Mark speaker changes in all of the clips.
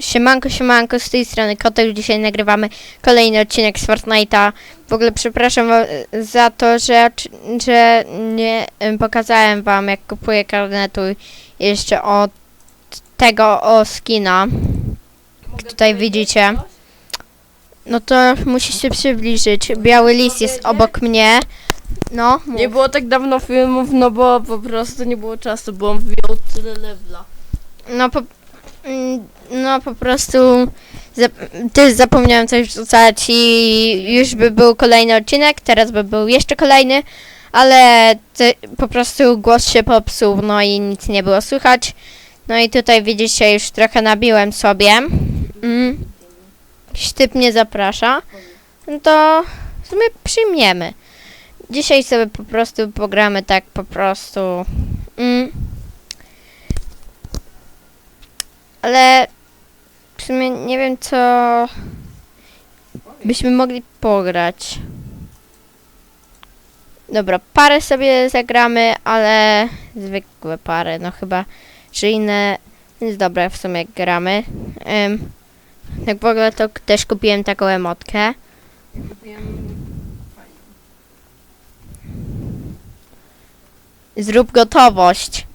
Speaker 1: Siemanko, siemanko, z tej strony Kotek. Dzisiaj nagrywamy kolejny odcinek z Fortnite'a. W ogóle przepraszam za to, że, że nie em, pokazałem wam, jak kupuję karnetu jeszcze od tego o skina. Tutaj widzicie. No to musisz się przybliżyć. Biały lis jest obok mnie. No,
Speaker 2: Nie było tak dawno filmów, no bo po prostu nie było czasu, bo on wyjął tyle levela.
Speaker 1: No po, no po prostu zap, też zapomniałem coś wrzucać i już by był kolejny odcinek, teraz by był jeszcze kolejny, ale po prostu głos się popsuł, no i nic nie było słychać. No i tutaj widzicie, już trochę nabiłem sobie. Mm. Sztyp zaprasza. No to w sumie przyjmiemy. Dzisiaj sobie po prostu pogramy tak po prostu. Mm. Ale w sumie nie wiem, co byśmy mogli pograć. Dobra, parę sobie zagramy, ale zwykłe pary, no chyba, że inne, więc dobra, w sumie gramy. Ym, tak w ogóle to też kupiłem taką emotkę. Zrób gotowość.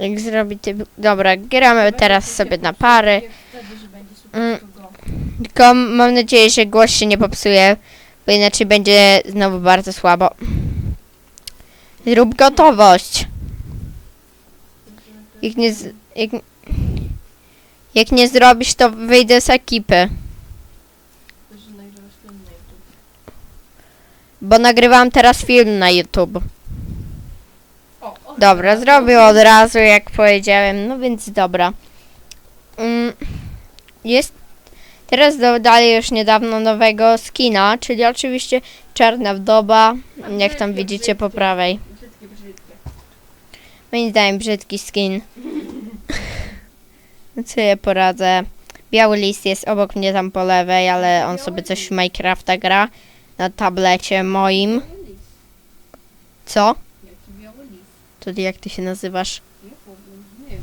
Speaker 1: Jak zrobić. Dobra, gramy teraz sobie na pary. Mm. Tylko mam nadzieję, że głos się nie popsuje, bo inaczej będzie znowu bardzo słabo. Zrób gotowość. Jak nie, jak, jak nie zrobisz, to wyjdę z ekipy. Bo nagrywam teraz film na YouTube. Dobra, zrobię od razu, jak powiedziałem, no więc dobra. Mm, Jest, teraz dodali już niedawno nowego skina, czyli oczywiście czarna wdoba, jak tam widzicie po prawej. Moim zdaniem brzydki skin. No Co ja poradzę. Biały list jest obok mnie tam po lewej, ale on sobie coś w Minecrafta gra na tablecie moim. Co? Ty jak ty się nazywasz?
Speaker 2: Nie wiem,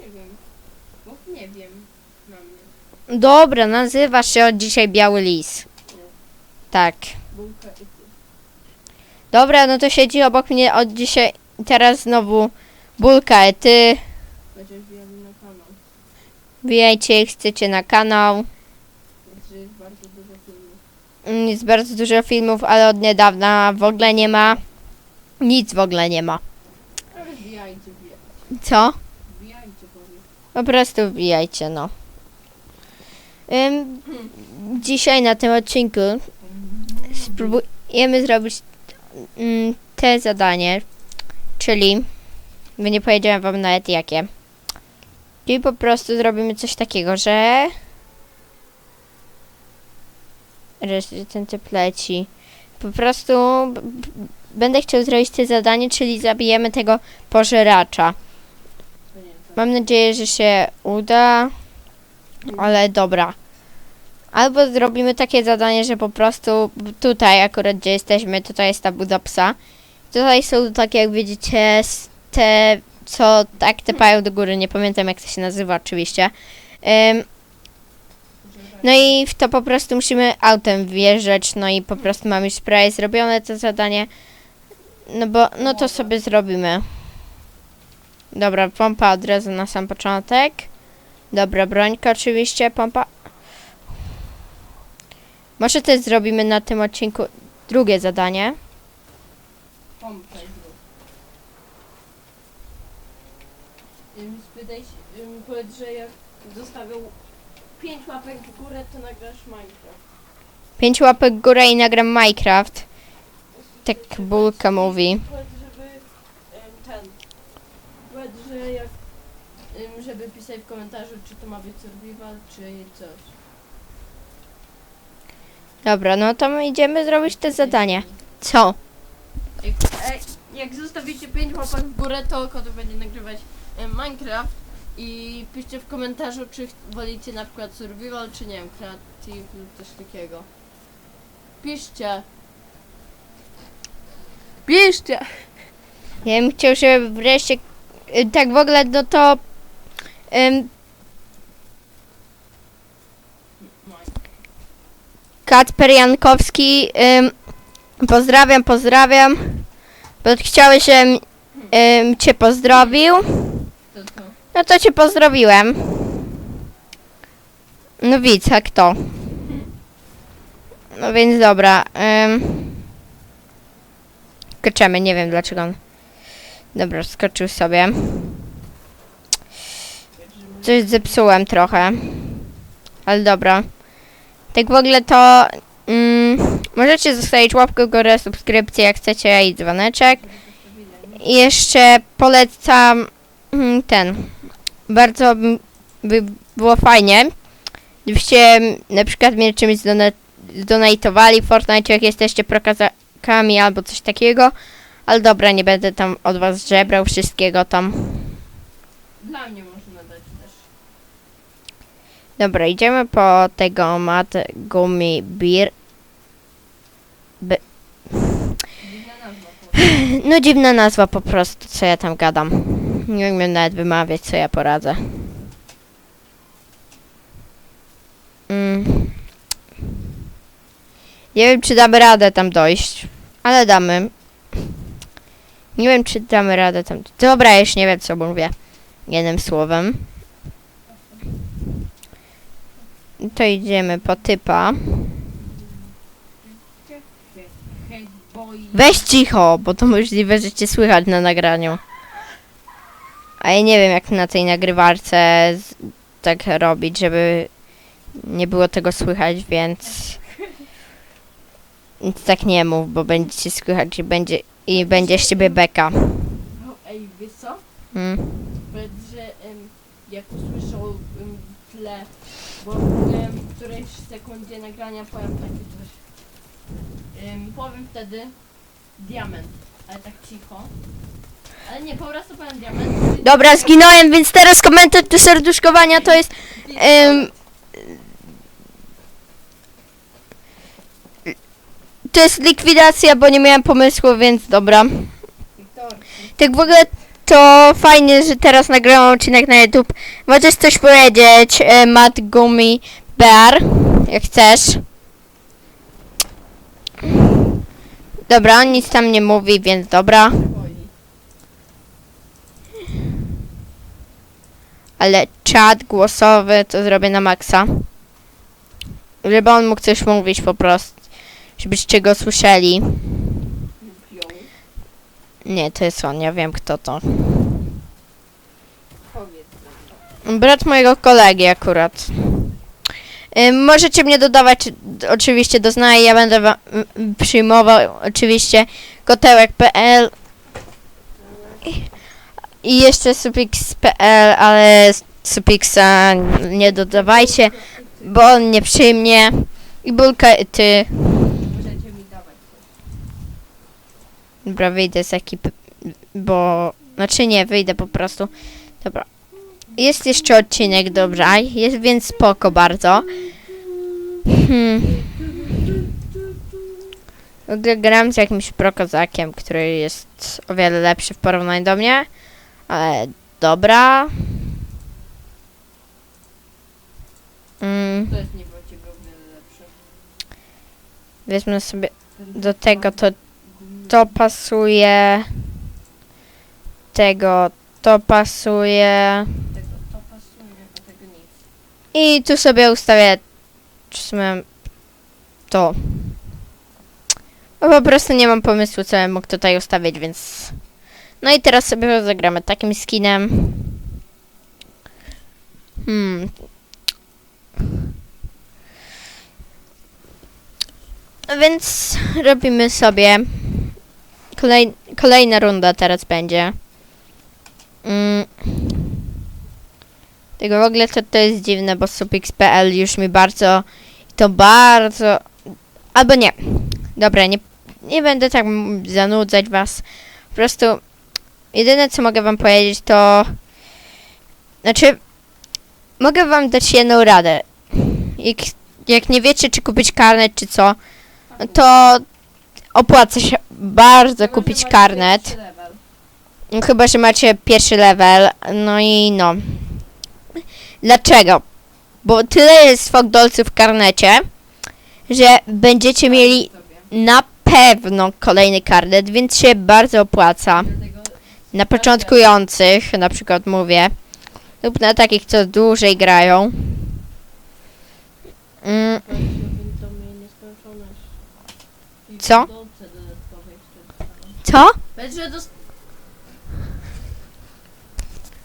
Speaker 2: nie wiem. Bo nie wiem na mnie.
Speaker 1: Dobra, nazywasz się od dzisiaj Biały Lis. Tak.
Speaker 2: Bułka i ty.
Speaker 1: Dobra, no to siedzi obok mnie od dzisiaj, teraz znowu Bulka, ty
Speaker 2: Będziesz wbijali na kanał.
Speaker 1: wbijajcie, chcecie na kanał.
Speaker 2: Znaczy jest bardzo dużo filmów.
Speaker 1: Mm, Jest bardzo dużo filmów, ale od niedawna w ogóle nie ma. Nic w ogóle nie ma. Co? Po prostu wbijajcie, no. Ym, dzisiaj na tym odcinku spróbujemy zrobić mm, te zadanie, czyli, bo nie powiedziałem wam nawet jakie. Czyli po prostu zrobimy coś takiego, że rezydenty pleci. Po prostu będę chciał zrobić te zadanie, czyli zabijemy tego pożeracza. Mam nadzieję, że się uda, ale dobra. Albo zrobimy takie zadanie, że po prostu tutaj akurat gdzie jesteśmy, tutaj jest ta buda psa. Tutaj są takie jak widzicie te, co tak tepają do góry, nie pamiętam jak to się nazywa oczywiście. Ym, no i w to po prostu musimy autem wjeżdżać, no i po prostu mamy już prawie zrobione to zadanie. No bo, no to sobie zrobimy. Dobra, pompa od razu na sam początek. Dobra, brońka oczywiście, pompa. Może też zrobimy na tym odcinku drugie zadanie.
Speaker 2: Pompę Spytaj się, ym, powiedz, że jak zostawią 5 łapek w górę, to nagrasz Minecraft.
Speaker 1: Pięć łapek w górę i nagram Minecraft. Tak Bulka mówi.
Speaker 2: Żeby ten. Powiedz, że jak. żeby pisać w komentarzu, czy to ma być survival, czy coś.
Speaker 1: Dobra, no to my idziemy zrobić te zadanie. Co?
Speaker 2: Jak, e, jak zostawicie 5 łapek w górę, to Kotu będzie nagrywać Minecraft i piszcie w komentarzu, czy ch- wolicie na przykład survival, czy nie wiem, creative lub coś takiego. Piszcie. Piszcie!
Speaker 1: Ja bym chciał, żeby wreszcie... y, Tak w ogóle, no to... Ym, Kacper Jankowski, ym, pozdrawiam, pozdrawiam. Bo chciałeś, żebym ym, cię pozdrowił. No to cię pozdrowiłem. No widz, jak to. No więc dobra. Ym. Skaczemy, nie wiem dlaczego on. Dobra, skoczył sobie. Coś zepsułem trochę. Ale dobra. Tak w ogóle to mm, możecie zostawić łapkę w górę, subskrypcję jak chcecie i dzwoneczek. I jeszcze polecam mm, ten. Bardzo by było fajnie, gdybyście mm, na przykład mnie czymś zdona- zdonatowali w Fortnite, jak jesteście prokazakami albo coś takiego. Ale dobra, nie będę tam od was żebrał wszystkiego tam.
Speaker 2: Dla mnie można dać też.
Speaker 1: Dobra, idziemy po tego mat.
Speaker 2: Dziwna nazwa. po-
Speaker 1: No dziwna nazwa po prostu, co ja tam gadam. Nie umiem nawet wymawiać, co ja poradzę. Mm. Nie wiem, czy damy radę tam dojść, ale damy. Nie wiem, czy damy radę tam. Dobra, już nie wiem, co mówię. Jednym słowem. To idziemy po typa. Weź cicho, bo to możliwe, że cię słychać na nagraniu. A ja nie wiem, jak na tej nagrywarce tak robić, żeby nie było tego słychać, więc... Więc tak nie mów, bo będzie cię słychać i będzie, i będzie z ciebie beka.
Speaker 2: No, ej, wiesz co?
Speaker 1: Mm.
Speaker 2: Powiedz, że em, jak usłyszał em, w tle, bo em, w którejś sekundzie nagrania powiem takie coś. Em, powiem wtedy diament, ale tak cicho. Ale nie, po prostu powiem diament.
Speaker 1: Dobra, zginąłem, więc teraz komentarz do serduszkowania to jest... Em, to jest likwidacja, bo nie miałem pomysłu, więc dobra. Tak w ogóle to fajnie, że teraz nagrałam odcinek na YouTube. Możesz coś powiedzieć, e, Matt Bear, jak chcesz. Dobra, on nic tam nie mówi, więc dobra. Ale czat głosowy to zrobię na maksa. Żeby on mógł coś mówić po prostu. Żebyście go słyszeli. Nie, to jest on, ja wiem kto to. Brat mojego kolegi akurat. Możecie mnie dodawać oczywiście do znaj, ja będę wa- m- przyjmował oczywiście kotełek.pl i- jeszcze supix.pl, ale s- supixa nie dodawajcie, bo on nie przyjmie i bulka ty.
Speaker 2: Możecie mi dawać coś.
Speaker 1: Dobra, wyjdę z ekipy, bo... Znaczy nie, wyjdę po prostu. Dobra. Jest jeszcze odcinek, dobrze, jest więc spoko bardzo. Hmm. Gram z jakimś prokozakiem, który jest o wiele lepszy w porównaniu do mnie. Ale dobra. Mm,
Speaker 2: To jest nie było ciebie o wiele lepsze.
Speaker 1: weźmy sobie do tego to to pasuje. Tego to pasuje.
Speaker 2: Tego to pasuje.
Speaker 1: I tu sobie ustawię w to. Bo po prostu nie mam pomysłu, co bym mógł tutaj ustawić, więc... No i teraz sobie zagramy takim skinem. Hmm. Więc robimy sobie... Kolej, kolejna runda teraz będzie. Mm. Tego w ogóle to, to jest dziwne, bo supix.pl już mi bardzo, to bardzo, albo nie. Dobra, nie, nie będę tak zanudzać was. Po prostu jedyne co mogę wam powiedzieć to, znaczy, mogę wam dać jedną radę. Jak, jak nie wiecie czy kupić karnet czy co, no to opłaca się bardzo kupić karnet. Chyba, że macie pierwszy level. No i no. Dlaczego? Bo tyle jest fokdolców w karnecie, że będziecie mieli na pewno kolejny karnet, więc się bardzo opłaca. Na początkujących, na przykład mówię, lub na takich, co dłużej grają. Mm, Co?
Speaker 2: dolce dodatkowe jeszcze dostaną.
Speaker 1: Co?
Speaker 2: Że dost...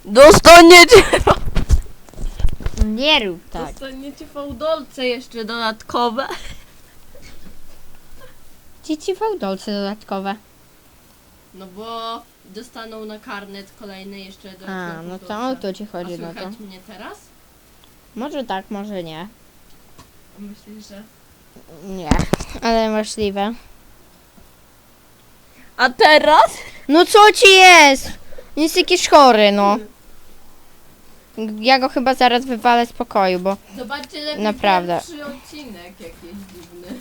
Speaker 2: Dostaniecie!
Speaker 1: Nie rób tak.
Speaker 2: Dostaniecie fałdolce jeszcze dodatkowe.
Speaker 1: Dzieci fałdolce dodatkowe.
Speaker 2: No bo dostaną na karnet kolejny jeszcze dodatkowe
Speaker 1: A, no to
Speaker 2: fałdolce.
Speaker 1: o to ci
Speaker 2: A
Speaker 1: chodzi, no to.
Speaker 2: słychać mnie teraz?
Speaker 1: Może tak, może nie.
Speaker 2: Myślisz, że...
Speaker 1: Nie, ale możliwe.
Speaker 2: A teraz?
Speaker 1: No co ci jest? Jest jakiś chory, no. Ja go chyba zaraz wywalę z pokoju, bo
Speaker 2: Zobaczcie lepiej
Speaker 1: Naprawdę.
Speaker 2: pierwszy odcinek jakiś dziwny.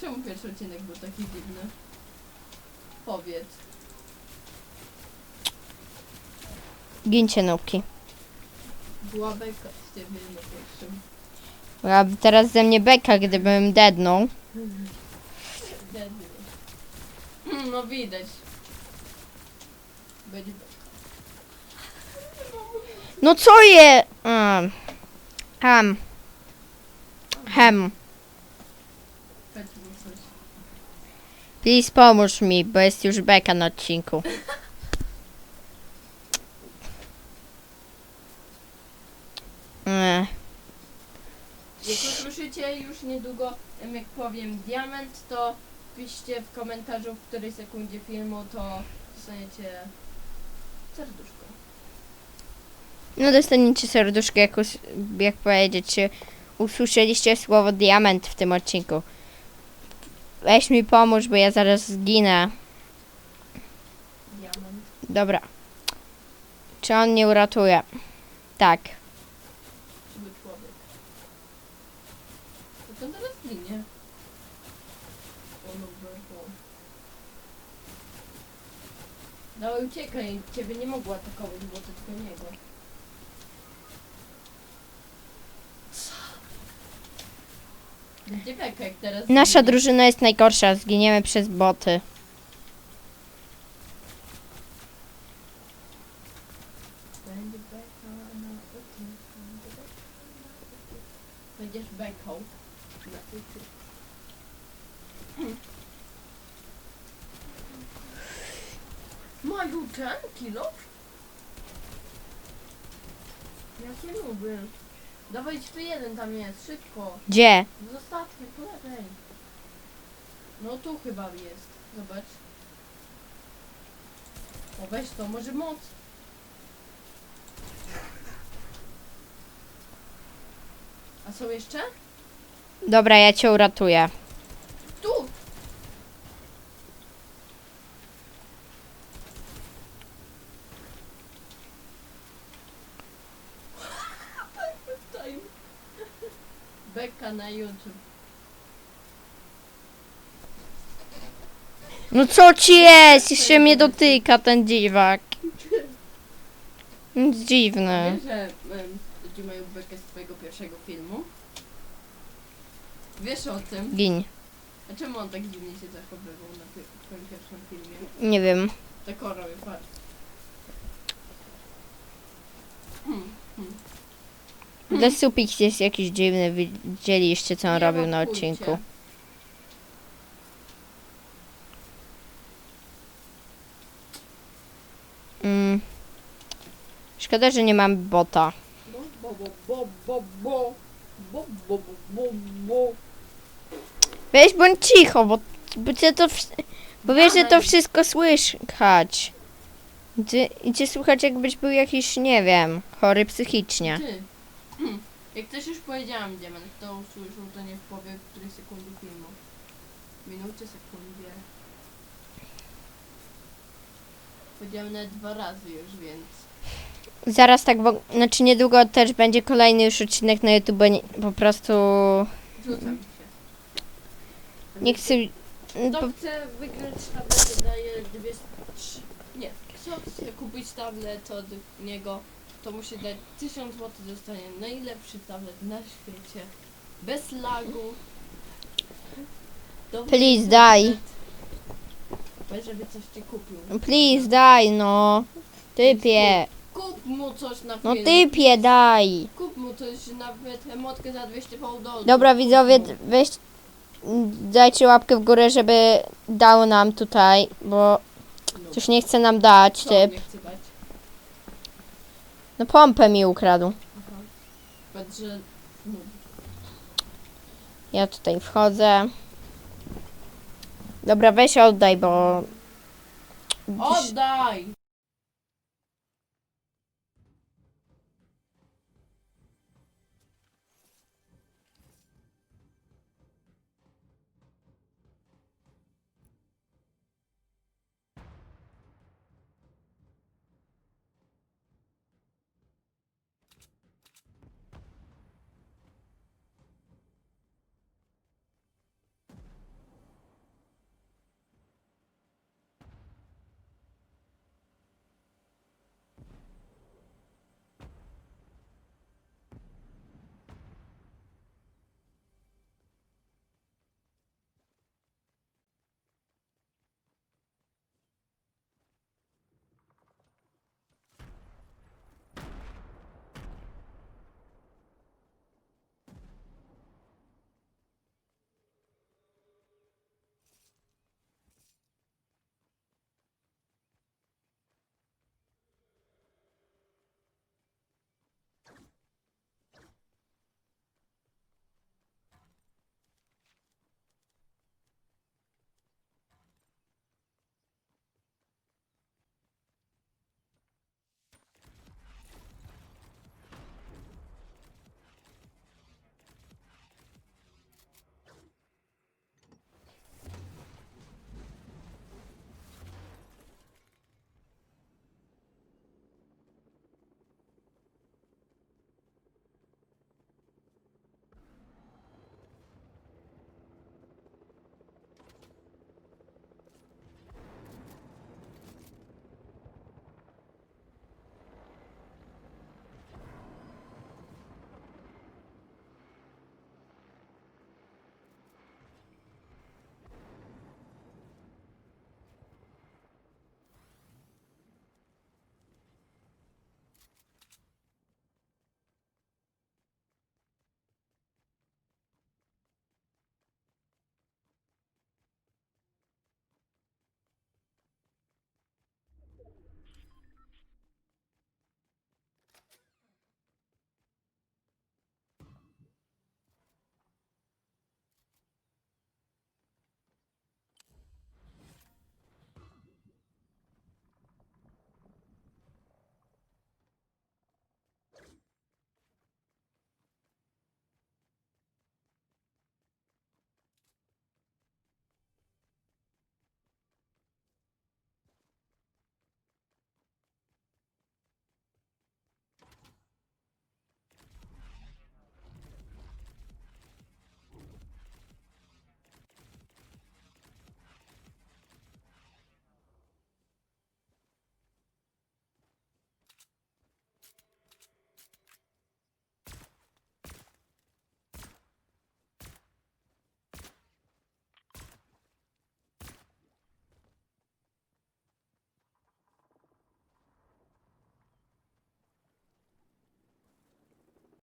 Speaker 2: Czemu pierwszy odcinek był taki dziwny? Powiedz.
Speaker 1: gincie nóbki.
Speaker 2: Była beka z ciebie na pierwszym.
Speaker 1: Byłaby teraz ze mnie beka, gdybym dednął.
Speaker 2: Deadly. Hmm, No widać.
Speaker 1: No co je? Um. Hem. Hem.
Speaker 2: Chodź.
Speaker 1: Please pomóż mi, bo jest już beka na odcinku. Ech.
Speaker 2: Jak usłyszycie już niedługo, jak powiem diament, to piszcie w komentarzu w której sekundzie filmu, to dostaniecie serduszko.
Speaker 1: No dostaniecie serduszko, jak, us- jak powiedzieć, usłyszeliście słowo diament w tym odcinku. Weź mi pomóż, bo ja zaraz zginę.
Speaker 2: Diament.
Speaker 1: Dobra. Czy on mnie uratuje? Tak.
Speaker 2: Zły człowiek. To ten teraz ginie. O, no, o. Dawaj uciekaj, ciebie nie mogło atakować, bo to tylko niego. Gdzie Beka, jak teraz
Speaker 1: Nasza drużyna jest najgorsza, zginiemy przez boty.
Speaker 2: Będzie Beka na uty. będzie Beka na uty. Będziesz Beką na uty. Mają ten kilo? Jakie nuby? Dawaj tu jeden tam
Speaker 1: Gdzie?
Speaker 2: Zostawmy, po lewej. No tu chyba jest. Zobacz. O weź to, może moc. A są jeszcze?
Speaker 1: Dobra, ja cię uratuję.
Speaker 2: Tu! Time. Beka na YouTube.
Speaker 1: No co ci jest? Jeszcze mnie dotyka ten dziwak. Nic Dziwny.
Speaker 2: Wiesz, że em, ludzie mają bekę z twojego pierwszego filmu? Wiesz o tym?
Speaker 1: Gin.
Speaker 2: A czemu on tak dziwnie się zachowywał na pi- twoim pierwszym filmie?
Speaker 1: Nie wiem.
Speaker 2: Tak robię, patrz. Hmm,
Speaker 1: Dla Supix jest jakiś dziwny. Widzieliście co on
Speaker 2: Nie
Speaker 1: robił na odcinku. Mm. Szkoda, że nie mam bota.
Speaker 2: Bo, bo, bo, bo, bo, bo, bo, bo, bo, bo.
Speaker 1: Weź bądź cicho, bo, bo cię to. wsz- Bo wiesz, że to wszystko słychać. Idzie, idzie słuchać, jakbyś był jakiś, nie wiem, chory psychicznie.
Speaker 2: Ty. Hmm. Jak też już powiedziałam, Diament, kto usłyszał, to nie powie w której sekundzie filmu. Minucie, sekundzie. Powiedziałam nawet dwa razy już, więc...
Speaker 1: Zaraz tak, bo, znaczy niedługo też będzie kolejny już odcinek na YouTube, nie, po prostu
Speaker 2: Rzucam się.
Speaker 1: nie chcę.
Speaker 2: Kto
Speaker 1: Po,
Speaker 2: chce wygrać tabletę daje dwie... Trzy, nie. Kto chce kupić tablet od niego, to musi dać 1000 zł, dostanie najlepszy tablet na świecie. Bez lagu. Dobry
Speaker 1: Please, daj.
Speaker 2: Powiedz, żeby coś ci kupił.
Speaker 1: Please, daj, no. Typie.
Speaker 2: Kup mu coś na
Speaker 1: No
Speaker 2: film.
Speaker 1: typie, daj.
Speaker 2: Kup mu coś, nawet emotkę za 200 dolców.
Speaker 1: Dobra, widzowie, weź, dajcie łapkę w górę, żeby dał nam tutaj, bo coś nie chce nam dać,
Speaker 2: Co
Speaker 1: typ.
Speaker 2: nie chce dać?
Speaker 1: No pompę mi ukradł.
Speaker 2: Aha. Powiedz, że... No.
Speaker 1: Ja tutaj wchodzę. Dobra, weź oddaj, bo...
Speaker 2: Oddaj!